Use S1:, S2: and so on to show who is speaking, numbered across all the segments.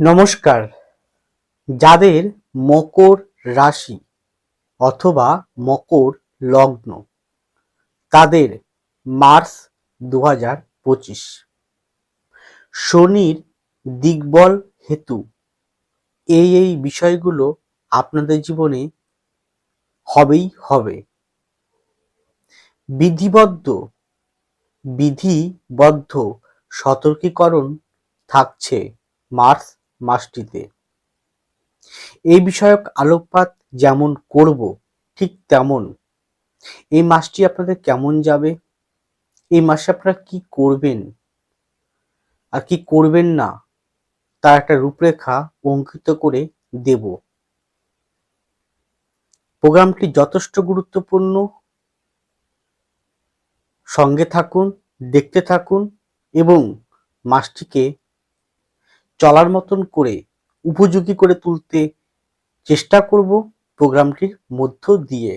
S1: নমস্কার। যাদের মকর রাশি অথবা মকর লগ্ন, তাদের মার্চ দু হাজার পঁচিশ। শনির দিগ্বল হেতু, এই এই বিষয়গুলো আপনাদের জীবনে হবেই হবে। বিধিবদ্ধ বিধিবদ্ধ সতর্কীকরণ থাকছে মার্চ মাসটিতে। এই বিষয়ক আলোকপাত যেমন করব, ঠিক তেমন। এই মাসটি আপনাদের কেমন যাবে? এই মাসে আপনারা কি করবেন? আর কি করবেন না? তার একটা রূপরেখা অঙ্কিত করে দেব। প্রোগ্রামটি যথেষ্ট গুরুত্বপূর্ণ। সঙ্গে থাকুন, দেখতে থাকুন এবং মাসটিকে চলার মতন করে, উপযোগী করে তুলতে চেষ্টা করব প্রোগ্রামটির মধ্য দিয়ে।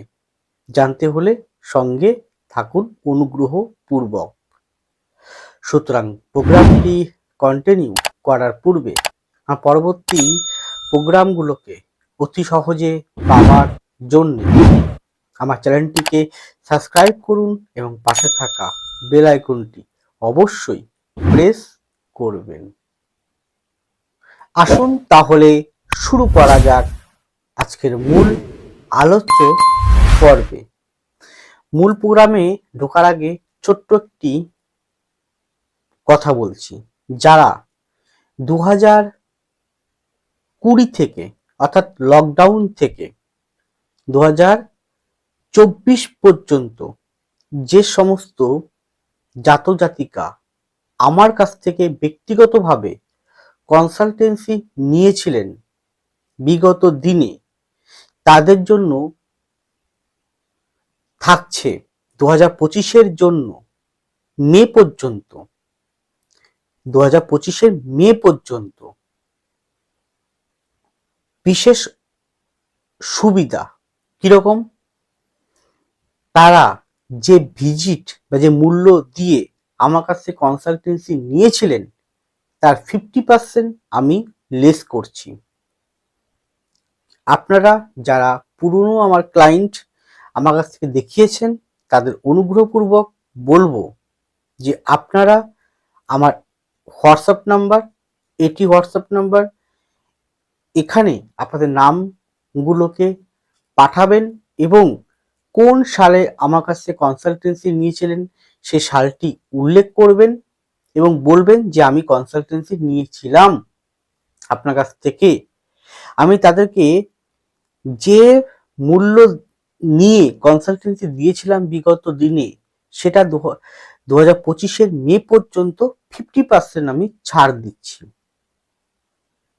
S1: জানতে হলে সঙ্গে থাকুন অনুগ্রহ পূর্বক সুতরাং প্রোগ্রামটি কন্টিনিউ করার পূর্বে পরবর্তী প্রোগ্রামগুলোকে অতি সহজে পাওয়ার জন্য আমার চ্যানেলটিকে সাবস্ক্রাইব করুন এবং পাশে থাকা বেল আইকনটি অবশ্যই প্রেস করবেন। আসুন তাহলে শুরু করা যাক আজকের মূল আলোচ্য পর্বে। মূল প্রোগ্রামে ঢোকার আগে ছোট্ট একটি কথা বলছি। যারা দু হাজার কুড়ি থেকে, অর্থাৎ লকডাউন থেকে দু হাজার চব্বিশ পর্যন্ত যে সমস্ত জাতজাতিকা আমার কাছ থেকে ব্যক্তিগতভাবে কনসালটেন্সি নিয়েছিলেন বিগত দিনে। তাদের জন্য থাকছে দু হাজার পঁচিশের জন্য মে পর্যন্ত। দু হাজার পঁচিশের মে পর্যন্ত বিশেষ সুবিধা কীরকম? তারা যে ভিজিট বা যে মূল্য দিয়ে আমার কাছ কনসালটেন্সি নিয়েছিলেন তার ফিফটি পার্সেন্ট আমি লেস করছি। আপনারা যারা পুরনো আমার ক্লায়েন্ট আমার কাছ থেকে দেখিয়েছেন, তাদের অনুগ্রহপূর্বক বলব যে আপনারা আমার হোয়াটসঅ্যাপ নাম্বার এটি হোয়াটসঅ্যাপ নাম্বার এখানে আপনাদের নামগুলোকে পাঠাবেন এবং কোন সালে আমার কাছে কনসালটেন্সি নিয়েছিলেন, সে সালটি উল্লেখ করবেন এবং বলবেন যে আমি কনসালটেন্সি নিয়েছিলাম আপনার কাছ থেকে। আমি তাদেরকে যে মূল্য নিয়ে কনসালটেন্সি দিয়েছিলাম বিগত দিনে, সেটা দু হাজার পঁচিশের মে পর্যন্ত ফিফটি পার্সেন্ট আমি ছাড় দিচ্ছি।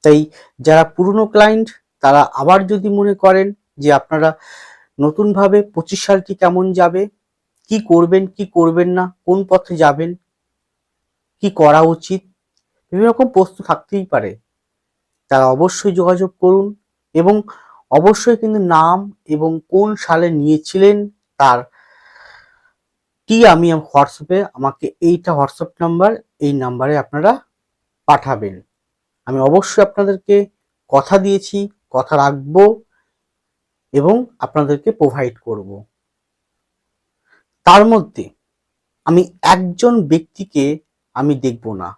S1: তাই যারা পুরনো ক্লায়েন্ট তারা আবার যদি মনে করেন যে আপনারা নতুনভাবে পঁচিশ সালটি কেমন যাবে, কি করবেন কি করবেন না, কোন পথে যাবেন কি করা উচিত? বিভিন্ন রকম প্রশ্ন থাকতেই পারে। তারা অবশ্যই যোগাযোগ করুন এবং অবশ্যই কিন্তু নাম এবং কোন সালে নিয়েছিলেন তার টি আমি হোয়াটসঅ্যাপে আমাকে এইটা হোয়াটসঅ্যাপ নাম্বার, এই নাম্বারে আপনারা পাঠাবেন। আমি অবশ্যই আপনাদেরকে কথা দিয়েছি, কথা রাখব এবং আপনাদেরকে প্রোভাইড করব। তার মধ্যে আমি একজন ব্যক্তিকে আমি দেখব না।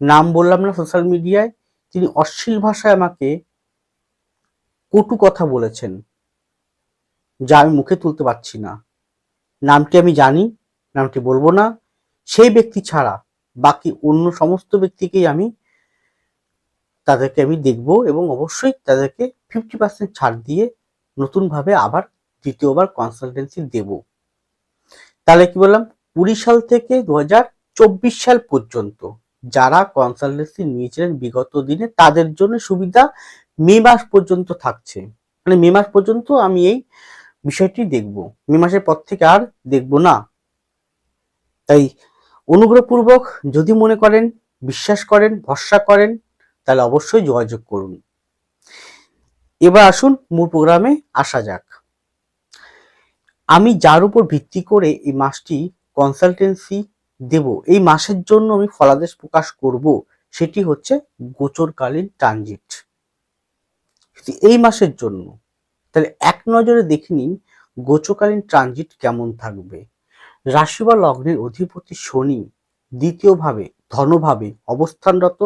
S1: নাম বললাম না সোশ্যাল মিডিয়ায় তিনি অশ্লীল ভাষায় আমাকে কটু কথা বলেছেন, যা আমি মুখে তুলতে পারছি না। নামটি আমি জানি, নামটি বলব না। সেই ব্যক্তি ছাড়া বাকি অন্য সমস্ত ব্যক্তিকেই আমি তাদেরকে আমি দেখব এবং অবশ্যই তাদেরকে ফিফটি পার্সেন্ট ছাড় দিয়ে নতুনভাবে আবার দ্বিতীয়বার কনসালটেন্সি দেব। তাহলে কি বললাম? কুড়ি সাল থেকে দু চব্বিশ সাল পর্যন্ত যারা কনসালটেন্সি নিয়েছিলেন বিগত দিনে, তাদের জন্য সুবিধা মে মাস পর্যন্ত থাকছে। মানে মে মাস পর্যন্ত আমি এই বিষয়টি দেখব। মে মাসের পর থেকে আর দেখব না। তাই অনুগ্রহপূর্বক যদি মনে করেন, বিশ্বাস করেন, ভরসা করেন, তাহলে অবশ্যই যোগাযোগ করুন। এবার আসুন মূল প্রোগ্রামে আসা যাক। আমি যার উপর ভিত্তি করে এই মাসটি কনসালটেন্সি দেব। এই মাসের জন্য আমি ফলাদেশ প্রকাশ করব, সেটি হচ্ছে গোচরকালীন ট্রানজিট। এই মাসের জন্য, তাহলে এক নজরে দেখে নিন গোচরকালীন ট্রানজিট কেমন থাকবে। রাশি বা লগ্নের অধিপতি শনি দ্বিতীয়ভাবে ধনভাবে অবস্থানরত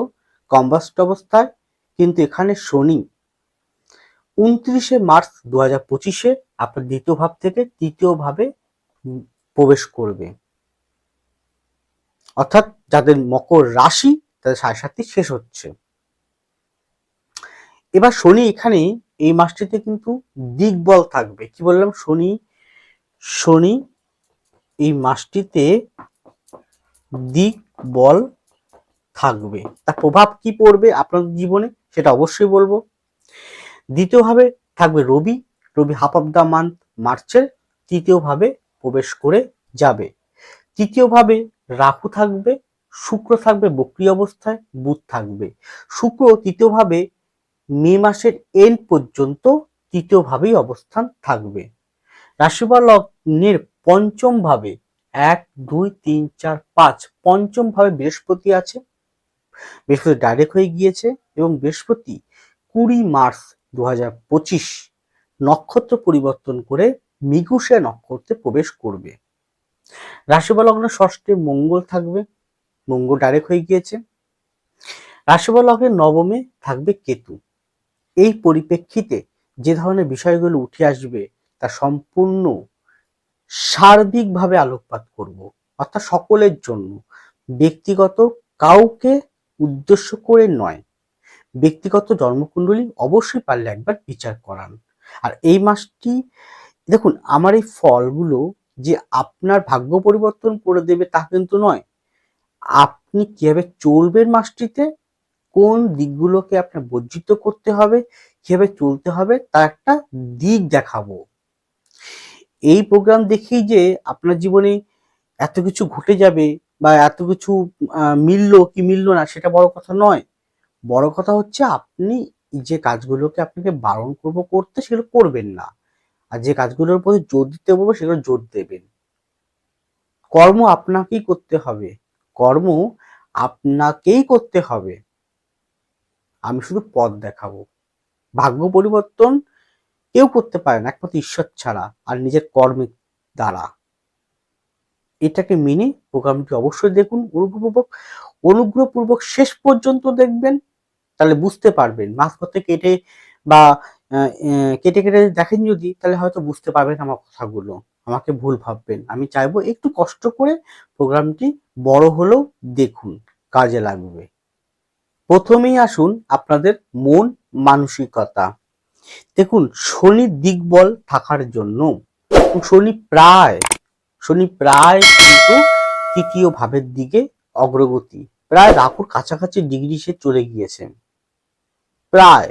S1: কম্বাস্ট অবস্থায়, কিন্তু এখানে শনি উনত্রিশে মার্চ দু হাজার পঁচিশে, আপনার দ্বিতীয় ভাব থেকে তৃতীয় ভাবে প্রবেশ করবে। অর্থাৎ যাদের মকর রাশি, তাদের সাড়ে সাতটি শেষ হচ্ছে। এবার শনি এখানে এই মাসটিতে কিন্তু দিকবল থাকবে। কি বললাম? শনি শনি এই মাসটিতে দিক বল থাকবে। তার প্রভাব কি পড়বে আপনাদের জীবনে সেটা অবশ্যই বলব। দ্বিতীয়ভাবে থাকবে Robi. Robi half of the month মার্চের তৃতীয়ভাবে প্রবেশ করে যাবে। তৃতীয়ভাবে রাহু থাকবে, শুক্র থাকবে বক্রি অবস্থায়, বুধ থাকবে। শুক্র তৃতীয়ভাবে মে মাসের এন্ড পর্যন্ত তৃতীয়ভাবেই অবস্থান থাকবে। রাশি বা লগ্নের পঞ্চম ভাবে এক, দুই, তিন, চার, পাঁচ পঞ্চম ভাবে বৃহস্পতি আছে। বৃহস্পতি ডাইরেক্ট হয়ে গিয়েছে এবং বৃহস্পতি কুড়ি মার্চ দু নক্ষত্র পরিবর্তন করে মিগুষে নক্ষত্রে প্রবেশ করবে। রাশি বা লগ্ন ষষ্ঠে মঙ্গল থাকবে, মঙ্গল ডাইরেক্ট হয়ে গিয়েছে। রাশি বা লগ্নের নবমে থাকবে কেতু। এই পরিপ্রেক্ষিতে যে ধরনের বিষয়গুলো উঠে আসবে, তা সম্পূর্ণ সার্বিকভাবে আলোকপাত করব, অর্থাৎ সকলের জন্য। ব্যক্তিগত কাউকে উদ্দেশ্য করে নয়। ব্যক্তিগত জন্মকুণ্ডলী অবশ্যই পারলে একবার বিচার করান। আর এই মাসটি, দেখুন, আমার এই ফলগুলো যে আপনার ভাগ্য পরিবর্তন করে দেবে তা কিন্তু নয়। আপনি কীভাবে চলবেন মাসটিতে? কোন দিকগুলোকে আপনার বর্জিত করতে হবে? কীভাবে চলতে হবে? তার একটা দিক দেখাবো। এই প্রোগ্রাম দেখেই যে আপনার জীবনে এত কিছু ঘটে যাবে বা এত কিছু মিলল কি মিললো না সেটা বড় কথা নয়। বড় কথা হচ্ছে আপনি যে কাজগুলোকে আপনাকে বারণ করব করতে সেগুলো করবেন না। আর যে কাজগুলোর প্রতি জোর দিতে বলব সেগুলো জোর দেবেন। কর্ম আপনাকেই করতে হবে। কর্ম আপনাকেই করতে হবে। আমি শুধু পথ দেখাবো। ভাগ্য পরিবর্তন কেউ করতে পারে না, একমাত্র ঈশ্বর ছাড়া আর নিজের কর্মের দ্বারা। এটাকে মেনে প্রোগ্রামটি অবশ্যই দেখুন, অনুগ্রহপূর্বক অনুগ্রহপূর্বক শেষ পর্যন্ত দেখবেন, তাহলে বুঝতে পারবেন। মাঝপথে কেটে বা কেটে কেটে দেখেন যদি, তাহলে হয়তো বুঝতে পারবেন আমার কথাগুলো। আমাকে ভুল ভাববেন। আমি চাইব একটু কষ্ট করে প্রোগ্রামটি বড় হলেও দেখুন, কাজে লাগবে। প্রথমেই আসুন আপনাদের মন মানসিকতা। দেখুন, শনি দিকবল থাকার জন্য শনি প্রায় শনি প্রায় কিন্তু তৃতীয় ভাবের দিকে অগ্রগতি। প্রায় রাহুর কাছাকাছি ডিগ্রি সে চলে গিয়েছে। প্রায়।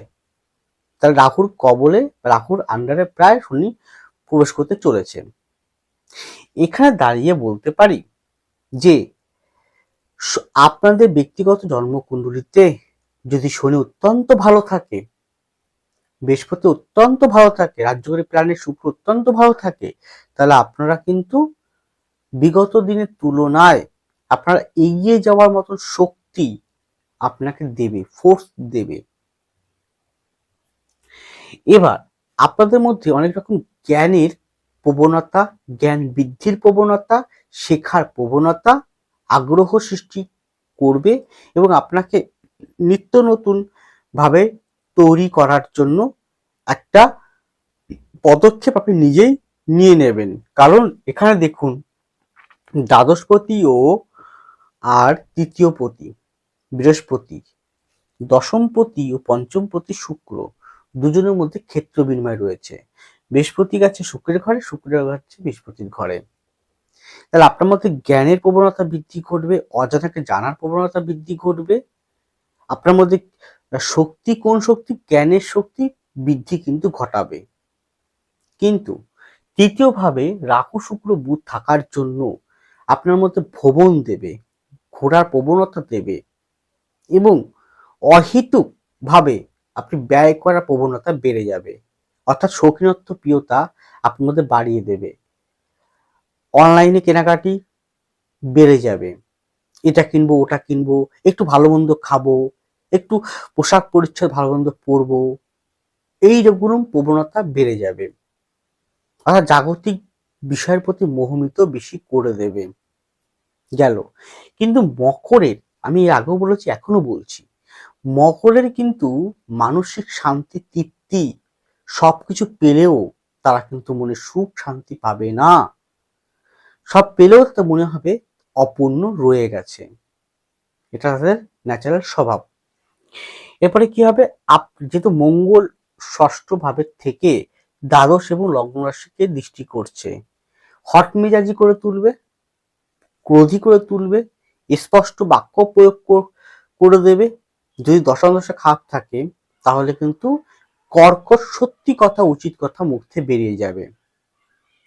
S1: তাহলে রাহুর কবলে, রাহুর আন্ডারে প্রায় শনি প্রবেশ করতে চলেছে। এখানে দাঁড়িয়ে বলতে পারি যে আপনাদের ব্যক্তিগত জন্মকুণ্ডলিতে যদি শনি অত্যন্ত ভালো থাকে, বৃহস্পতি অত্যন্ত ভালো থাকে, রাজ্যকারী প্রাণের শুক্র অত্যন্ত ভালো থাকে, তাহলে আপনারা কিন্তু বিগত দিনের তুলনায় আপনারা এগিয়ে যাওয়ার মতন শক্তি আপনাকে দেবে ফোর্স দেবে। এবার আপনাদের মধ্যে অনেক রকম জ্ঞানের প্রবণতা, জ্ঞান বৃদ্ধির প্রবণতা, শেখার প্রবণতা, আগ্রহ সৃষ্টি করবে এবং আপনাকে নিত্য নতুন ভাবে তৈরি করার জন্য একটা পদক্ষেপ আপনি নিজেই নিয়ে নেবেন। কারণ এখানে দেখুন, দ্বাদশপতি ও আর তৃতীয়পতি, বৃহস্পতি, দশমপতি ও পঞ্চমপতি শুক্র। দুজনের মধ্যে ক্ষেত্র বিনিময় রয়েছে। বৃহস্পতি গেছে শুক্রের ঘরে, শুক্রের গেছে বৃহস্পতির ঘরে। তাহলে আপনার মধ্যে জ্ঞানের প্রবণতা বৃদ্ধি ঘটবে অজানাকে জানার প্রবণতা বৃদ্ধি ঘটবে? আপনার মধ্যে শক্তি কোন শক্তি? জ্ঞানের শক্তি বৃদ্ধি কিন্তু ঘটাবে। কিন্তু তৃতীয়ভাবে রাহু, শুক্র, বুধ থাকার জন্য আপনার মধ্যে ভ্রমণ দেবে ঘোরার প্রবণতা দেবে এবং অহিতুক ভাবে আপনি ব্যয় করার প্রবণতা বেড়ে যাবে। অর্থাৎ শৌখিনত্ব প্রিয়তা আপনার মধ্যে বাড়িয়ে দেবে। অনলাইনে কেনাকাটি বেড়ে যাবে। এটা কিনবো, ওটা কিনবো, একটু ভালো মন্দ খাব, একটু পোশাক পরিচ্ছদ ভালো মন্দ পরবো এইগুলো প্রবণতা বেড়ে যাবে। অর্থাৎ জাগতিক বিষয়ের প্রতি মোহমিত বেশি করে দেবে। গেল। কিন্তু মকরের, আমি আগেও বলেছি এখনও বলছি মকরের কিন্তু মানসিক শান্তি, তৃপ্তি সবকিছু পেলেও তারা কিন্তু মনে সুখ, শান্তি পাবে না। সব পেলেও তাদের মনে হবে অপূর্ণ রয়ে গেছে। এটা তাদের ন্যাচারাল স্বভাব। এরপরে কি হবে? আপ, যেহেতু মঙ্গল ষষ্ঠ ভাবের থেকে দ্বাদশ এবং লগ্ন রাশিকে দৃষ্টি করছে। হট মেজাজি করে তুলবে, ক্রোধী করে তুলবে, স্পষ্ট বাক্য প্রয়োগ করে দেবে যদি দশাদশা খাপ থাকে, তাহলে কিন্তু কর্কট সত্যি কথা, উচিত কথা মুখ বেরিয়ে যাবে।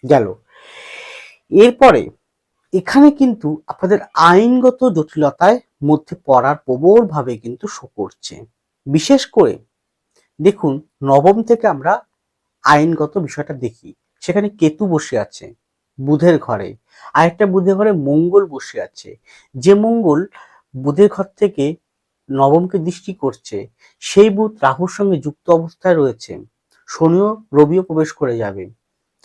S1: গেল। এরপরে এখানে কিন্তু আপনাদের আইনগত জটিলতায় মধ্যে পড়ার প্রবলভাবে কিন্তু শো করছে। বিশেষ করে দেখুন, নবম থেকে আমরা আইনগত বিষয়টা দেখি। সেখানে কেতু বসে আছে, বুধের ঘরে। আরেকটা বুধের ঘরে মঙ্গল বসে আছে। যে মঙ্গল বুধের ঘর থেকে নবমকে দৃষ্টি করছে, সেই বুধ রাহুর সঙ্গে যুক্ত অবস্থায় রয়েছে। শনিও রবিও প্রবেশ করে যাবে।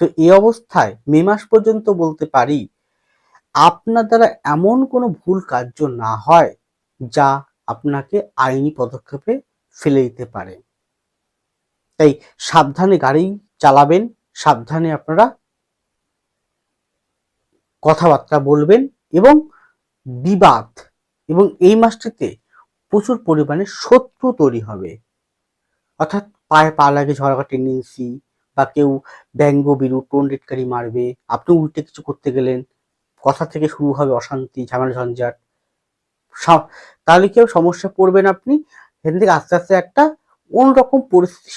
S1: তো এই অবস্থায় মে মাস পর্যন্ত বলতে পারি, আপনার দ্বারা এমন কোনো ভুল কার্য না হয় যা আপনাকে আইনি পদক্ষেপে ফেলে দিতে পারে। তাই সাবধানে গাড়ি চালাবেন, সাবধানে আপনারা কথাবার্তা বলবেন এবং বিবাদ এবং এই মাসটিতে প্রচুর পরিমাণে শত্রু তৈরি হবে। অর্থাৎ পায়ে পা লাগে ঝগড়া টেন্ডেন্সি বা কেউ ব্যঙ্গ বিরু টোনডেটকারি মারবে, আপনি উল্টে কিছু করতে গেলেন, কথা থেকে শুরু হবে অশান্তি, ঝামেলা, ঝঞ্ঝাট। তাহলে কেউ সমস্যা পড়বেন আপনি, এখান থেকে আস্তে আস্তে একটা অন্যরকম পরিস্থিতি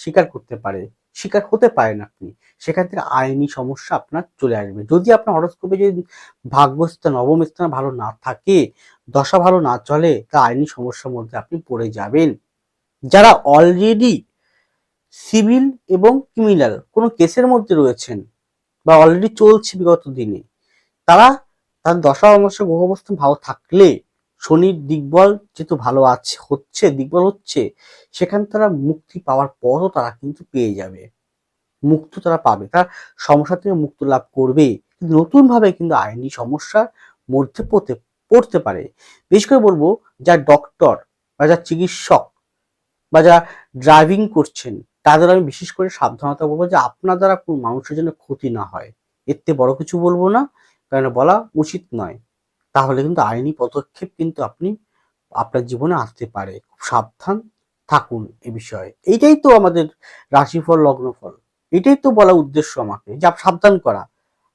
S1: স্বীকার করতে পারে। স্বীকার হতে পারেন আপনি সেখান থেকে আইনি সমস্যা আপনার চলে আসবে। যদি আপনার হরস্কোপে যদি ভাগ্যস্থান নবম স্থান ভালো না থাকে, দশা ভালো না চলে, তা আইনি সমস্যার মধ্যে আপনি পড়ে যাবেন। যারা অলরেডি সিভিল এবং ক্রিমিনাল কোনো কেসের মধ্যে রয়েছেন বা অলরেডি চলছে বিগত দিনে, তারা তার দশা অংশ গ্রহ অবস্থান ভালো থাকলে শনির দিকবল যেহেতু ভালো আছে, হচ্ছে, দিকবল হচ্ছে, সেখান তারা মুক্তি পাওয়ার পরও তারা কিন্তু পেয়ে যাবে। মুক্ত তারা পাবে। তার সমস্যা থেকে মুক্ত লাভ করবে। কিন্তু নতুন ভাবে কিন্তু আইনি সমস্যার মধ্যে পড়তে পড়তে পারে। বিশেষ করে বলব, যা ডক্টর বা যা চিকিৎসক বা যারা ড্রাইভিং করছেন, তাদের আমি বিশেষ করে সাবধানতা বলব যে আপনার দ্বারা কোনো মানুষের জন্য ক্ষতি না হয়। এর বড় কিছু বলব না। কারণ বলা উচিত নয়। তাহলে কিন্তু আইনি পদক্ষেপ কিন্তু আপনি আপনার জীবনে আসতে পারে। খুব সাবধান থাকুন এ বিষয়ে। এইটাই তো আমাদের রাশিফল, লগ্নফল। এটাই তো বলা উদ্দেশ্য আমাকে যে সাবধান করা।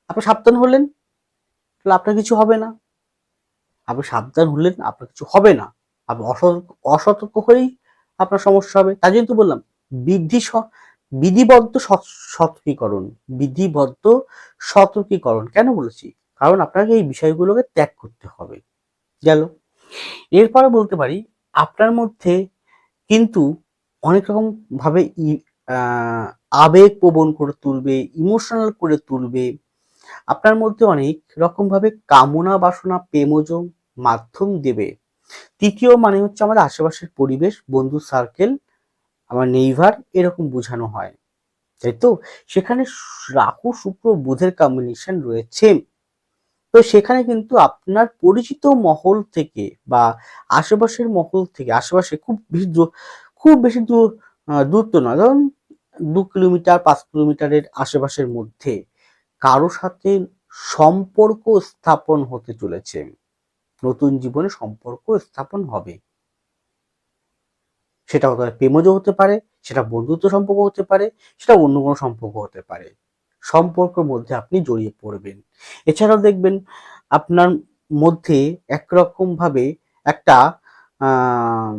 S1: আপনি সাবধান হলেন, তাহলে আপনার কিছু হবে না। আপনি সাবধান হলেন, আপনার কিছু হবে না। আপনি অসতর্ক হলেই আপনার সমস্যা হবে। তাই জন্য তো বললাম, বিধি বিধিবদ্ধ সত- সতর্কীকরণ। বিধিবদ্ধ সতর্কীকরণ। কেন বলেছি? কারণ আপনাকে এই বিষয়গুলোকে ত্যাগ করতে হবে। গেল। এরপরে বলতে পারি, আপনার মধ্যে কিন্তু অনেক রকম ভাবে ই- আবেগ প্রবণ করে তুলবে ইমোশনাল করে তুলবে। আপনার মধ্যে অনেক রকম ভাবে কামনা, বাসনা, প্রেমজ মাধ্যম দেবে। তৃতীয় মানে হচ্ছে আমাদের আশেপাশের পরিবেশ, বন্ধু সার্কেল আমার নেইভার এরকম বোঝানো হয়। তাই তো? সেখানে রাহু, শুক্র, বুধের কম্বিনেশন রয়েছে। তো সেখানে কিন্তু আপনার পরিচিত মহল থেকে বা আশেপাশের মহল থেকে, আশেপাশে খুব বেশি খুব বেশি দূর দূরত্ব নয়। ধরুন দু কিলোমিটার, পাঁচ কিলোমিটারের আশেপাশের মধ্যে কারও সাথে সম্পর্ক স্থাপন হতে চলেছে। নতুন জীবনে সম্পর্ক স্থাপন হবে। সেটা হতে পারে প্রেমজ হতে পারে, সেটা বন্ধুত্ব সম্পর্ক হতে পারে, সেটা অন্য কোনো সম্পর্ক হতে পারে। সম্পর্কের মধ্যে আপনি জড়িয়ে পড়বেন। এছাড়াও দেখবেন আপনার মধ্যে একরকম ভাবে একটা, আহ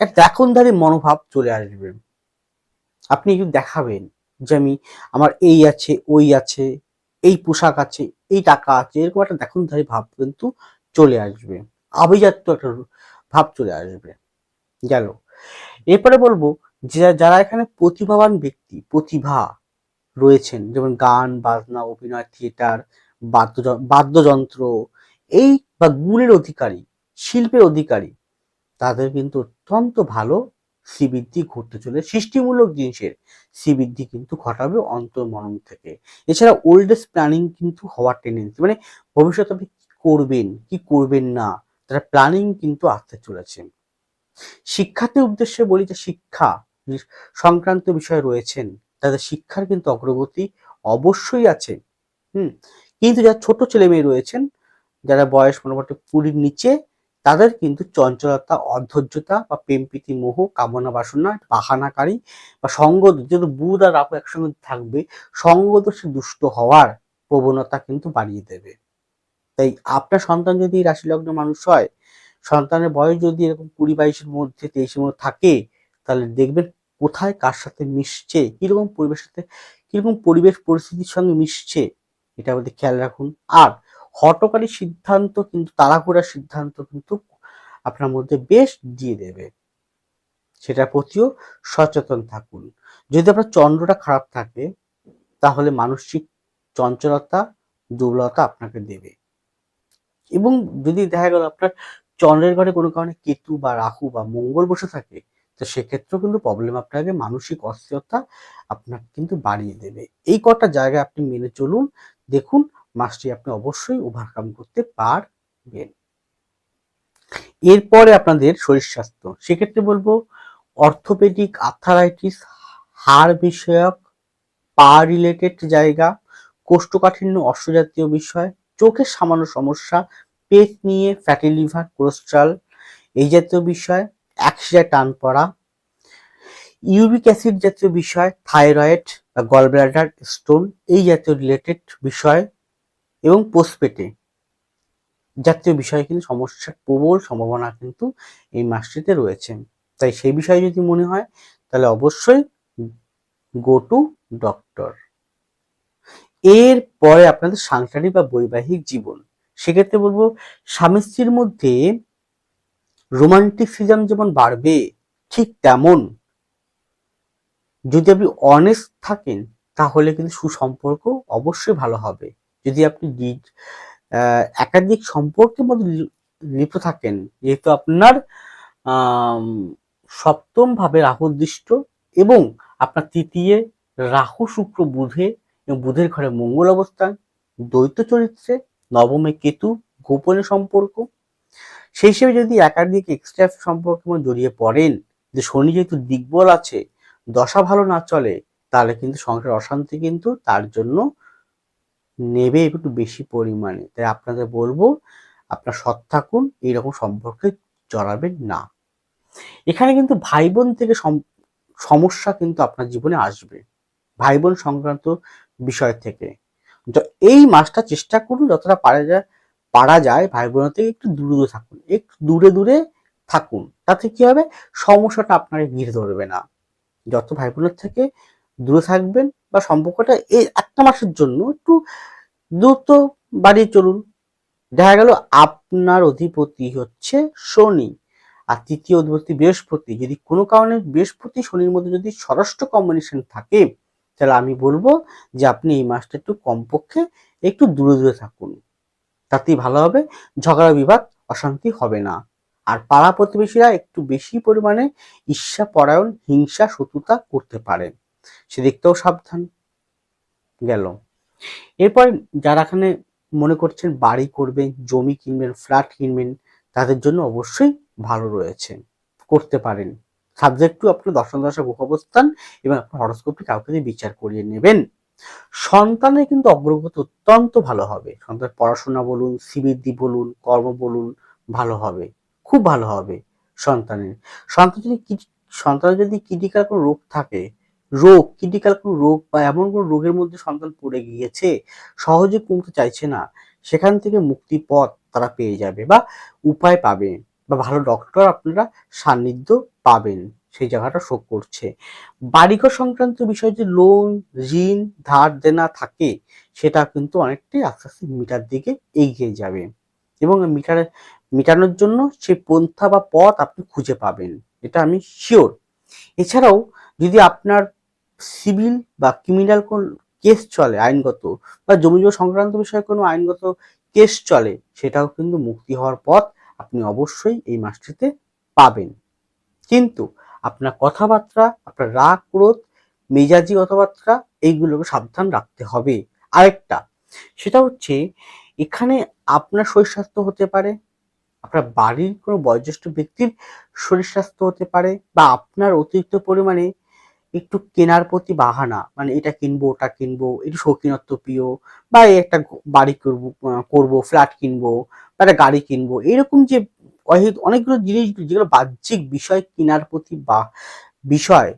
S1: এক দেখনধারী মনোভাব চলে আসবে। আপনি একটু দেখাবেন যে আমি, আমার এই আছে, ওই আছে, এই পোশাক আছে, এই টাকা আছে, এরকম একটা দেখনধারী ভাব কিন্তু চলে আসবে। আভিজাত্য একটা ভাব চলে আসবে। গেল। এরপরে বলব যে, যারা এখানে প্রতিভাবান ব্যক্তি, প্রতিভা রয়েছেন, যেমন গান, বাজনা, অভিনয়, থিয়েটার বাদ্য বাদ্যযন্ত্র, এই বা গুণের অধিকারী, শিল্পের অধিকারী, তাদের কিন্তু অত্যন্ত ভালো শ্রীবৃদ্ধি ঘটতে চলে সৃষ্টিমূলক জিনিসের শ্রীবৃদ্ধি কিন্তু ঘটাবে অন্তর্মনন থেকে। এছাড়া ওল্ড এজ প্ল্যানিং কিন্তু হওয়ার টেন্ডেন্সি মানে ভবিষ্যতে আপনি কি করবেন কি করবেন না, তারা প্ল্যানিং কিন্তু আসতে চলেছে। শিক্ষার্থীর উদ্দেশ্যে বলি যে শিক্ষা, সংক্রান্ত বিষয় রয়েছেন তাদের শিক্ষার কিন্তু অগ্রগতি অবশ্যই আছে। হুম? কিন্তু যারা ছোট ছেলে মেয়ে রয়েছেন, যারা বয়স মোটামুটি কুড়ির নিচে, তাদের কিন্তু চঞ্চলতা, অধৈর্যতা বা প্রেমপ্রীতি মোহ, কামনা বাসনা, বাহানাকারী বা সঙ্গ যেহেতু বুধ আর রাহু একসঙ্গে থাকবে সঙ্গদোষে দুষ্ট হওয়ার প্রবণতা কিন্তু বাড়িয়ে দেবে। তাই আপনার সন্তান যদি রাশিলগ্ন মানুষ হয়, সন্তানের বয়স যদি এরকম কুড়ি বাইশের মধ্যে, তেইশের মধ্যে থাকে, তাহলে দেখবেন কোথায় কার সাথে মিশছে, কীরকম পরিবেশের সাথে, কীরকম পরিবেশ পরিস্থিতির সঙ্গে মিশছে, এটা আমাদের খেয়াল রাখুন। আর হটকারী সিদ্ধান্ত কিন্তু তাড়াহুড়ার সিদ্ধান্ত কিন্তু আপনার মধ্যে বেশ দিয়ে দেবে। সেটার প্রতিও সচেতন থাকুন। যদি আপনার চন্দ্রটা খারাপ থাকে, তাহলে মানসিক চঞ্চলতা, দুর্বলতা আপনাকে দেবে। এবং যদি দেখা গেল আপনার চন্দ্রের ঘরে কোনো কারণে কেতু বা রাহু বা মঙ্গল বসে থাকে তো সেক্ষেত্রেও কিন্তু প্রবলেম আপনাকে মানসিক অস্থিরতা আপনার কিন্তু বাড়িয়ে দেবে। এই কটা জায়গায় আপনি মেনে চলুন, দেখুন মাসটি আপনি অবশ্যই ওভারকাম করতে পারবেন। এরপরে আপনাদের শরীর স্বাস্থ্য। সেক্ষেত্রে বলব অর্থোপেডিক আর্থারাইটিস হাড় বিষয়ক, পা রিলেটেড জায়গা, কোষ্ঠকাঠিন্য অশ্বজাতীয় বিষয়, চোখের সামান্য সমস্যা, পেট নিয়ে ফ্যাটি লিভার কোলেস্ট্রল এই জাতীয় বিষয় অ্যাক্সিডা টান পড়া। ইউরিক অ্যাসিড জাতীয় বিষয়, থাইরয়েড বা গলব্লাডার স্টোন, এই জাতীয় রিলেটেড বিষয় এবং পোস্টপেটে জাতীয় বিষয়ে কিন্তু সমস্যার প্রবল সম্ভাবনা কিন্তু এই মাসটিতে রয়েছে। তাই সেই বিষয়ে যদি মনে হয়, তাহলে অবশ্যই গো টু ডক্টর এর পরে আপনাদের সাংসারিক বা বৈবাহিক জীবন। সেক্ষেত্রে বলব, স্বামী স্ত্রীর মধ্যে রোমান্টিসিজম যেমন বাড়বে, ঠিক তেমন যদি আপনি অনেস্ট থাকেন, তাহলে কিন্তু সুসম্পর্ক অবশ্যই ভালো হবে। যদি আপনি একাধিক সম্পর্কের মধ্যে লিপ্ত থাকেন, যেহেতু আপনার সপ্তম ভাবে রাহুদৃষ্ট এবং আপনার তৃতীয় রাহু শুক্র বুধে এবং বুধের ঘরে মঙ্গল অবস্থান, দ্বৈত চরিত্রে নবমে কেতু, গোপনে সম্পর্ক সেই হিসেবে যদি একাধিক এক্সট্রা সম্পর্কের মধ্যে জড়িয়ে পড়েন, যে শনি যেহেতু দিগ্বল আছে, দশা ভালো না চলে, তাহলে কিন্তু সংসার অশান্তি কিন্তু তার জন্য নেবে একটু বেশি পরিমাণে। তাই আপনাদের বলব, আপনার সৎ থাকুন, এইরকম সম্পর্কে জড়াবেন না। এখানে কিন্তু ভাই বোন থেকে সমস্যা কিন্তু আপনার জীবনে আসবে ভাই বোন সংক্রান্ত বিষয় থেকে। এই মাসটা চেষ্টা করুন, যতটা পারা যায় পারা যায় ভাই বোনের থেকে একটু দূরে দূরে থাকুন, একটু দূরে দূরে থাকুন। তাতে কি হবে? সমস্যাটা আপনাকে ঘিরে ধরবে না। যত ভাই বোনের থেকে দূরে থাকবেন বা সম্পর্কটা এই একটা মাসের জন্য একটু দ্রুত বাড়িয়ে চলুন। দেখা গেল আপনার অধিপতি হচ্ছে শনি আর তৃতীয় অধিপতি বৃহস্পতি। যদি কোনো কারণে বৃহস্পতি শনির মধ্যে যদি ষষ্ঠ কম্বিনেশন থাকে, তাহলে আমি বলব যে আপনি এই মাসটা একটু কমপক্ষে একটু দূরে দূরে থাকুন। তাতেই ভালো হবে, ঝগড়া বিবাদ, অশান্তি হবে না। আর পাড়া প্রতিবেশীরা একটু বেশি পরিমাণে ঈর্ষা, পরায়ণ, হিংসা, শত্রুতা করতে পারে। সেদিকটাও সাবধান। গেল। এরপর যারা এখানে মনে করছেন বাড়ি করবেন, জমি কিনবেন, ফ্ল্যাট কিনবেন, তাদের জন্য অবশ্যই ভালো রয়েছে। করতে পারেন। সাবজেক্ট টু আপনার দর্শন দশা বুক অবস্থান এবং আপনার হরস্কোপটি কাউকে বিচার করিয়ে নেবেন। সন্তানের কিন্তু অগ্রগতি অত্যন্ত ভালো হবে। সন্তানের পড়াশোনা বলুন সিবৃদ্ধি বলুন, কর্ম বলুন, ভালো হবে। খুব ভালো হবে সন্তানের। সন্তান যদি সন্তানের যদি ক্রিটিক্যাল কোনো রোগ থাকে, রোগ ক্রিটিক্যাল কোনো রোগ বা এমন কোনো রোগের মধ্যে সন্তান পড়ে গিয়েছে, সহজে কমতে চাইছে না, সেখান থেকে মুক্তি পথ তারা পেয়ে যাবে বা উপায় পাবে বা ভালো ডক্টর আপনারা সান্নিধ্য পাবেন। সেই জায়গাটা শোক করছে। বাড়িঘর সংক্রান্ত বিষয় যে লোন ঋণ, ধার দেনা থাকে, সেটা কিন্তু অনেকটাই আস্তে আস্তে মিটার দিকে এগিয়ে যাবে। এবং মিটার, মিটানোর জন্য সেই পন্থা বা পথ আপনি খুঁজে পাবেন, এটা আমি শিওর এছাড়াও যদি আপনার সিভিল বা ক্রিমিনাল কোন কেস চলে আইনগত, বা জমি সংক্রান্ত বিষয়ে কোনো আইনগত কেস চলে, সেটাও কিন্তু মুক্তি হওয়ার পথ আপনি অবশ্যই এই মাসটিতে পাবেন। কিন্তু আপনার কথাবার্তা, আপনার রাগ, ক্রোধ, মেজাজি কথাবার্তা, এইগুলোকে সাবধান রাখতে হবে। আরেকটা, সেটা হচ্ছে এখানে আপনার শরীর স্বাস্থ্য হতে পারে, আপনার বাড়ির কোনো বয়োজ্যেষ্ঠ ব্যক্তির শরীর স্বাস্থ্য হতে পারে, বা আপনার অতিরিক্ত পরিমাণে একটু কেনার প্রতি বাহানা মানে এটা কিনবো, ওটা কিনবো, একটু শৌখিনত্ব প্রিয়, বা একটা বাড়ি করব করব ফ্ল্যাট কিনবো, বা একটা গাড়ি কিনবো, এরকম যে অহে- অনেকগুলো জিনিস যেগুলো বাহ্যিক বিষয় কেনার প্রতি বা বিষয়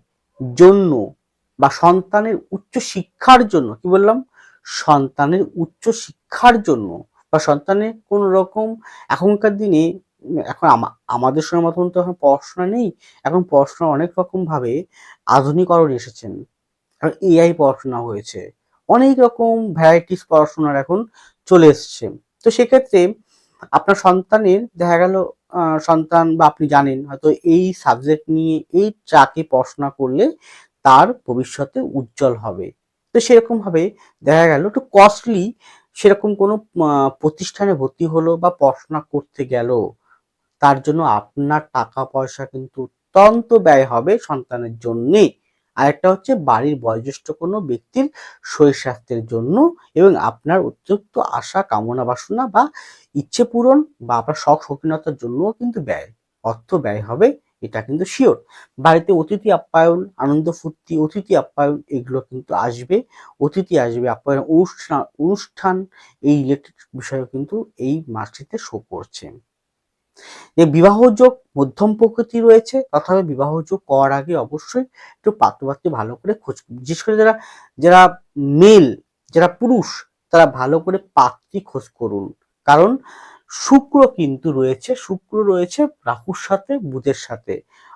S1: জন্য বা সন্তানের উচ্চ শিক্ষার জন্য, কি বললাম? সন্তানের উচ্চ শিক্ষার জন্য বা সন্তানের কোন রকম এখনকার দিনে, এখন আমা- আমাদের সময় মতন তো এখন পড়াশোনা নেই, এখন পড়াশোনা অনেক রকম ভাবে আধুনিকরণ এসেছেন। এখন এআই পড়াশোনা হয়েছে, অনেক রকম ভ্যারাইটিস পড়াশোনার এখন চলে এসছে। তো সেক্ষেত্রে আপনার সন্তানের দেখা গেল সন্তান বা আপনি জানেন, হয়তো এই সাবজেক্ট নিয়ে, এই ট্রাকে পড়াশোনা করলে তার ভবিষ্যতে উজ্জ্বল হবে। তো সেরকম ভাবে দেখা গেল, একটু কস্টলি সেরকম কোনো প্রতিষ্ঠানে ভর্তি হলো বা পড়াশোনা করতে গেল, তার জন্য আপনার টাকা পয়সা কিন্তু অত্যন্ত ব্যয় হবে সন্তানের জন্যে। আরেকটা হচ্ছে বাড়ির বয়োজ্যেষ্ঠ কোনো ব্যক্তির শরীর স্বাস্থ্যের জন্য এবং আপনার অতিরিক্ত আশা, কামনা, বাসনা বা ইচ্ছে পূরণ বা আপনার শখ, শৌখিনতার জন্যও কিন্তু ব্যয়, অর্থ ব্যয় হবে, এটা কিন্তু শিওর বাড়িতে অতিথি আপ্যায়ন, আনন্দ, ফুর্তি, অতিথি আপ্যায়ন, এগুলো কিন্তু আসবে। অতিথি আসবে, আপ্যায়ন অনুষ্ঠান অনুষ্ঠান, এই রিলেটেড বিষয়ে কিন্তু এই মাসটিতে শো করছে। যে বিবাহযোগ মধ্যম প্রকৃতি রয়েছে, তথাপি বিবাহযোগ করার আগে অবশ্যই একটু পাত্রপাত্রী ভালো করে খোঁজ বিশেষ করে যারা যারা মেল যারা পুরুষ, তারা ভালো করে পাত্রী খোঁজ করুন। কারণ শুক্র কিন্তু রয়েছে, শুক্র রয়েছে রাহুর সাথে, বুধের সাথে।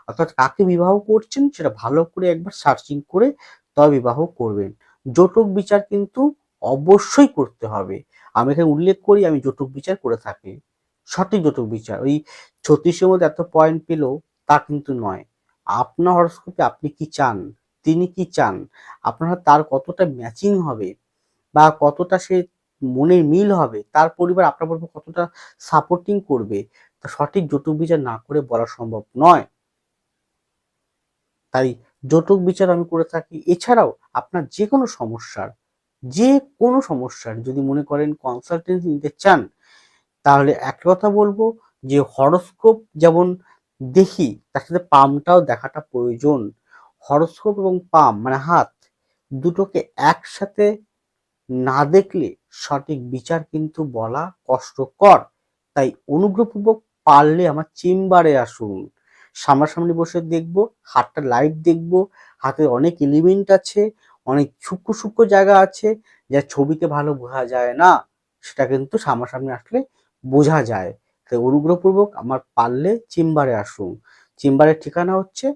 S1: অর্থাৎ কাকে বিবাহ করছেন সেটা ভালো করে একবার সার্চিং করে তবে বিবাহ করবেন। জটক বিচার কিন্তু অবশ্যই করতে হবে। আমি এখানে উল্লেখ করি, আমি জটক বিচার করে থাকি। সঠিক জটক বিচার। ওই ছত্রিশের মধ্যে এত পয়েন্ট পেল তা কিন্তু নয়। আপনার হরস্কোপে আপনি কি চান? তিনি কি চান? আপনার তার কতটা ম্যাচিং হবে? বা কতটা সে মনের মিল হবে? তার পরিবার আপনার পরিবার কতটা সাপোর্টিং করবে? তা সঠিক জটক বিচার না করে বলা সম্ভব নয়। তাই জটক বিচার আমি করে থাকি। এছাড়াও আপনার যে কোনো সমস্যার যে কোনো সমস্যার যদি মনে করেন কনসালটেন্সি নিতে চান তাহলে একটা কথা বলব যে হরস্কোপ যেমন দেখি, তার সাথে পামটাও দেখাটা প্রয়োজন। হরস্কোপ এবং পাম মানে হাত, দুটোকে একসাথে না দেখলে সঠিক বিচার কিন্তু বলা কষ্টকর। তাই অনুগ্রহপূর্বক পারলে আমার চেম্বারে আসুন। সামনাসামনি বসে দেখব, হাতটা লাইভ দেখব হাতে অনেক এলিমেন্ট আছে, অনেক সূক্ষ্ম সূক্ষ্ম জায়গা আছে, যা ছবিতে ভালো বোঝা যায় না। সেটা কিন্তু সামনাসামনি আসলে বোঝা যায়। তাই অনুগ্রহপূর্বক আমার পারলে চেম্বারে আসুন। চেম্বারের ঠিকানা হচ্ছে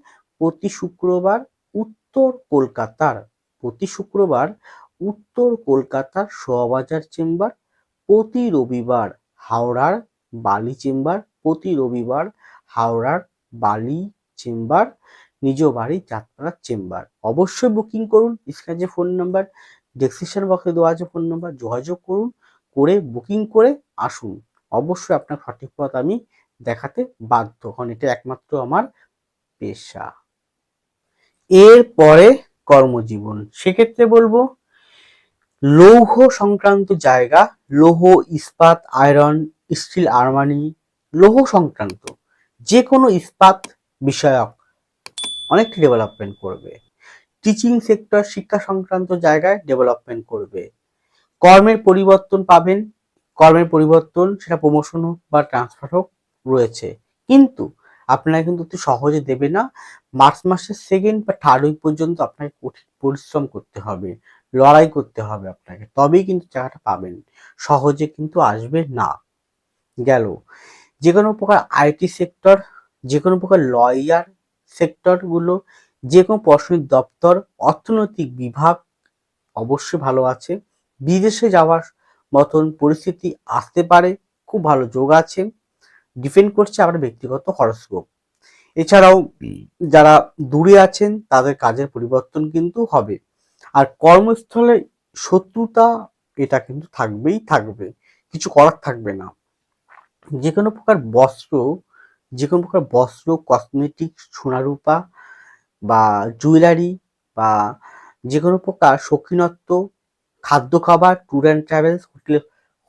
S1: প্রতি শুক্রবার উত্তর কলকাতার, প্রতি শুক্রবার উত্তর কলকাতার শোয়াবাজার চেম্বার, প্রতি রবিবার হাওড়ার বালি চেম্বার, প্রতি রবিবার হাওড়ার বালি চেম্বার, নিজ বাড়ি যাত্রার চেম্বার। অবশ্যই বুকিং করুন, স্ক্রিনে যে ফোন নাম্বার ডেসক্রিপশন বক্সে দেওয়া আছে ফোন নাম্বার, যোগাযোগ করুন, করে বুকিং করে আসুন। অবশ্যই আপনার সঠিক পথ আমি দেখাতে বাধ্য কারণ এটা একমাত্র আমার পেশা। এরপরে কর্মজীবন। সেক্ষেত্রে বলব, লৌহ সংক্রান্ত জায়গা, লৌহ, ইস্পাত, আয়রন, স্টিল, আর্মানি, লৌহ সংক্রান্ত। যে কোনো ইস্পাত বিষয়ক অনেকটা ডেভেলপমেন্ট করবে। টিচিং সেক্টর শিক্ষা সংক্রান্ত জায়গায় ডেভেলপমেন্ট করবে। কর্মের পরিবর্তন পাবেন কর্মের পরিবর্তন, সেটা প্রমোশন হোক বা ট্রান্সফার হোক রয়েছে। কিন্তু আপনারা কিন্তু অতি সহজে দেবে না। মার্চ মাসের সেকেন্ড বা থার্ড উইক পর্যন্ত আপনাকে কঠিন পরিশ্রম করতে হবে, লড়াই করতে হবে আপনাকে। তবেই কিন্তু জায়গাটা পাবেন। সহজে কিন্তু আসবে না। গেল। যে কোনো প্রকার আইটি সেক্টর যে কোনো প্রকার লয়ার সেক্টরগুলো যে কোনো প্রশাসনিক দপ্তর, অর্থনৈতিক বিভাগ অবশ্যই ভালো আছে। বিদেশে যাওয়ার মতন পরিস্থিতি আসতে পারে, খুব ভালো যোগ আছে ডিপেন্ড করছে আপনার ব্যক্তিগত হরস্কোপ এছাড়াও যারা দূরে আছেন, তাদের কাজের পরিবর্তন কিন্তু হবে। আর কর্মস্থলে শত্রুতা, এটা কিন্তু থাকবেই থাকবে, কিছু করার থাকবে না। যে কোনো প্রকার বস্ত্র যে কোনো প্রকার বস্ত্র কসমেটিক্স সোনারূপা বা জুয়েলারি বা যে কোনো প্রকার শৌখিনত্ব খাদ্য খাবার tour and travels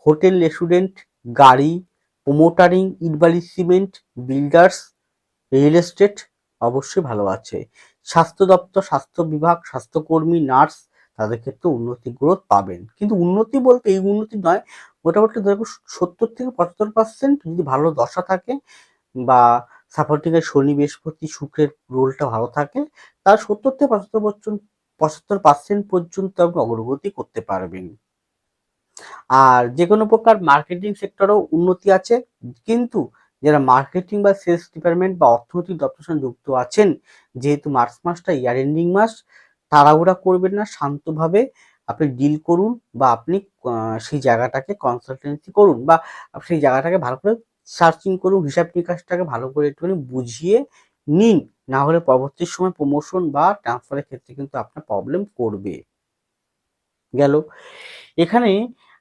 S1: hotel restaurant, গাড়ি, প্রোমোটারিং সিমেন্ট, বিল্ডার্স, রিয়েল এস্টেট অবশ্যই ভালো আছে। স্বাস্থ্য দপ্তর, স্বাস্থ্য বিভাগ, স্বাস্থ্যকর্মী, নার্স তাদের ক্ষেত্রে উন্নতি গ্রোথ পাবেন। কিন্তু উন্নতি বলতে এই উন্নতি নয়, মোটামুটি ধরো সত্তর থেকে পঁচাত্তর পার্সেন্ট যদি ভালো দশা থাকে বা সাপোর্টিংয়ের শনি, বৃহস্পতি, শুক্রের রোলটা ভালো থাকে, তার সত্তর থেকে পঁচাত্তর পর্যন্ত, পঁচাত্তর পার্সেন্ট পর্যন্ত আপনি অগ্রগতি করতে পারবেন। আর যে কোনো প্রকার মার্কেটিং সেক্টরেও উন্নতি আছে, কিন্তু যারা মার্কেটিং বা সেলস ডিপার্টমেন্ট বা অর্থনৈতিক দপ্তর সঙ্গে যুক্ত আছেন, যেহেতু মার্চ মাসটা ইয়ার এন্ডিং মাস, তাড়াহুড়া করবেন না, শান্তভাবে আপনি ডিল করুন বা আপনি সেই জায়গাটাকে কনসালটেন্সি করুন বা সেই জায়গাটাকে ভালো করে সার্চিং করুন, হিসাব নিকাশটাকে ভালো করে একটুখানি বুঝিয়ে নিন, না হলে পরবর্তী সময় প্রমোশন বা ট্রান্সফারের ক্ষেত্রে কিন্তু আপনার প্রবলেম করবে। গেল। এখানে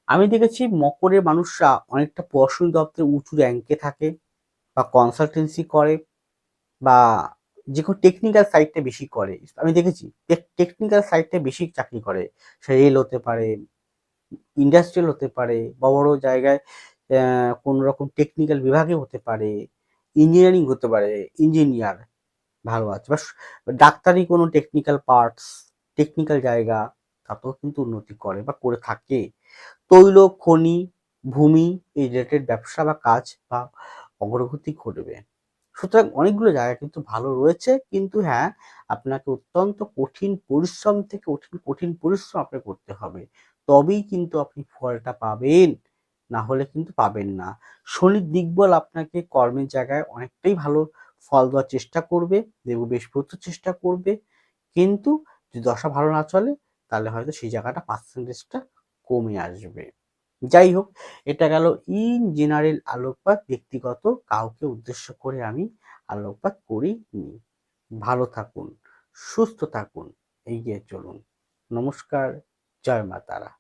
S1: আমি দেখেছি মকরের মানুষরা অনেকটা পড়াশুনো দপ্তরে উঁচু র্যাঙ্কে থাকে বা কনসালটেন্সি করে বা যে কোনো টেকনিক্যাল সাইডটা বেশি করে। আমি দেখেছি টেকনিক্যাল সাইডটা বেশি চাকরি করে। সে রেল হতে পারে ইন্ডাস্ট্রিয়াল হতে পারে বড় বড় জায়গায় কোনো রকম টেকনিক্যাল বিভাগে হতে পারে ইঞ্জিনিয়ারিং হতে পারে ইঞ্জিনিয়ার ভালো আছে। বা ডাক্তারি কোনো টেকনিক্যাল পার্টস টেকনিক্যাল জায়গা তাতেও কিন্তু উন্নতি করে বা করে থাকে। তৈল, খনি, ভূমি এই রিলেটেড ব্যবসা বা কাজ বা অগ্রগতি ঘটবে। সুতরাং অনেকগুলো জায়গা কিন্তু ভালো রয়েছে, কিন্তু হ্যাঁ আপনাকে অত্যন্ত কঠিন পরিশ্রম থেকে কঠিন কঠিন পরিশ্রম আপনাকে করতে হবে। তবেই কিন্তু আপনি ফলটা পাবেন, না হলে কিন্তু পাবেন না। শনির দিকবল আপনাকে কর্মের জায়গায় অনেকটাই ভালো ফল দেওয়ার চেষ্টা করবে, দেব বৃহস্পতির চেষ্টা করবে। কিন্তু যদি দশা ভালো না চলে তাহলে হয়তো সেই জায়গাটা পার্সেন্টেজটা কমে আসবে। যাই হোক, এটা গেল ইন জেনারেল আলোকপাত, ব্যক্তিগত, কাউকে উদ্দেশ্য করে আমি আলোকপাত করি নি ভালো থাকুন, সুস্থ থাকুন, এগিয়ে চলুন। নমস্কার, জয় মা তারা।